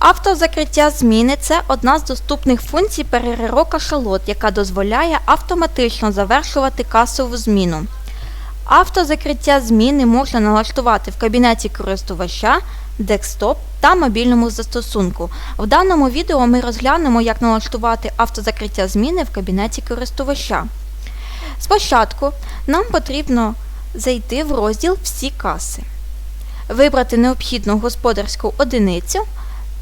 Автозакриття зміни це одна з доступних функцій перереро кашалот, яка дозволяє автоматично завершувати касову зміну. Автозакриття зміни можна налаштувати в кабінеті користувача, декстоп та мобільному застосунку. В даному відео ми розглянемо, як налаштувати автозакриття зміни в кабінеті користувача. Спочатку нам потрібно зайти в розділ Всі каси, вибрати необхідну господарську одиницю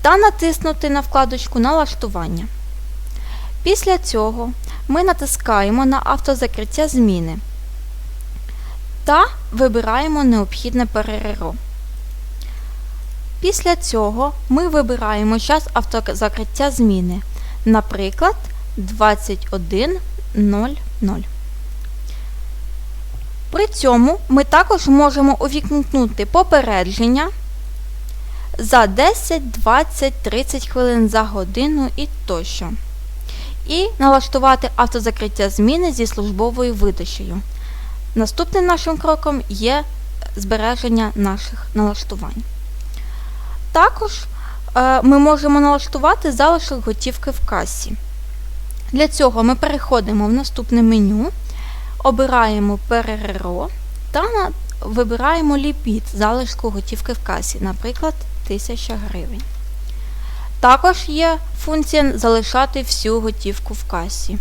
та натиснути на вкладочку Налаштування. Після цього ми натискаємо на автозакриття зміни та вибираємо необхідне перереро. Після цього ми вибираємо час автозакриття зміни, наприклад, 21.00. При цьому ми також можемо увікнути попередження за 10, 20, 30 хвилин за годину і тощо. І налаштувати автозакриття зміни зі службовою видачею. Наступним нашим кроком є збереження наших налаштувань. Також е, ми можемо налаштувати залишок готівки в касі. Для цього ми переходимо в наступне меню, обираємо перереро та вибираємо ліміт залишку готівки в касі, наприклад, 1000 гривень. Також є функція залишати всю готівку в касі.